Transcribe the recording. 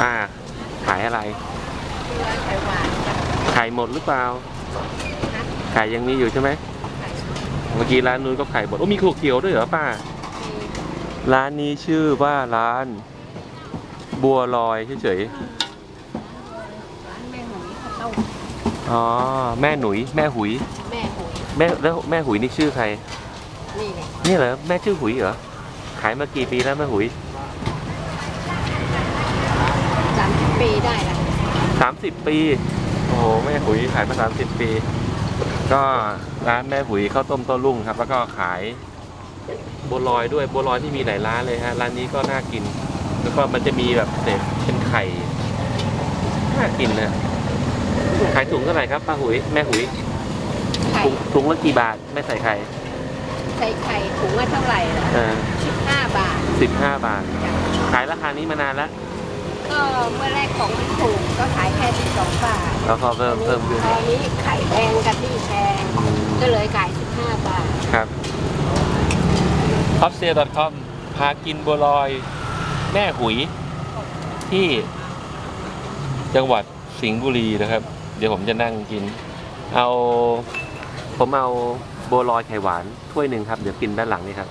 ป้าขายอะไร ไข่หวานกับไข่หมดหรือเปล่าไข่ยังมีอยู่ใช่ไหมไข่เมื่อกี้ร้านนู้นก็ไข่หมด โอ้มีถั่วเขียวด้วยเหรอป้า ร้านนี้ชื่อว่าร้าน บัวลอยเฉยร้านแม่หนุ่ยข้าวต้มๆ อ๋อ แม่หนุย แม่หุย แม่หนุ่ยแม่แล้วแม่หุยนี่ชื่อใคร นี่ไงนี่เหรอ แม่ชื่อหุยเหรอ ขายมากี่ปีแล้วแม่หุย 30 ปี โอ้โหแม่หุยขายมา 30 ปี ก็ร้านแม่หุยข้าวต้มโต้รุ่งครับ แล้วก็ขายบัวลอยด้วยบัวลอยที่มีหลายร้านเลยฮะร้านนี้ก็น่ากิน แล้วก็มันจะมีแบบเศษเป็นไข่น่ากินนะขายถุงเท่าไหร่ครับป้าหุยแม่หุยถุงถุงละกี่บาทไม่ใส่ไข่ใส่ไข่ถุงละเท่าไหร่ละอ่าสิบห้าบาทสิบห้าบาท ขายราคานี้มานานแล้ว ก็เมื่อแรกของ แล้วก็เพิ่มเพิ่มขึ้นตอนนี้ไข่แพงกะทิแพงอืมก็เลยขายสิบห้าบาทครับ h o t s a l e c o m พากินบัวลอยแม่หุยที่จังหวัดสิงห์บุรีนะครับ เดี๋ยวผมจะนั่งกิน เอาผมเอาบัวลอยไข่หวานถ้วยหนึ่งครับ เดี๋ยวกินด้านหลังนี่ครับ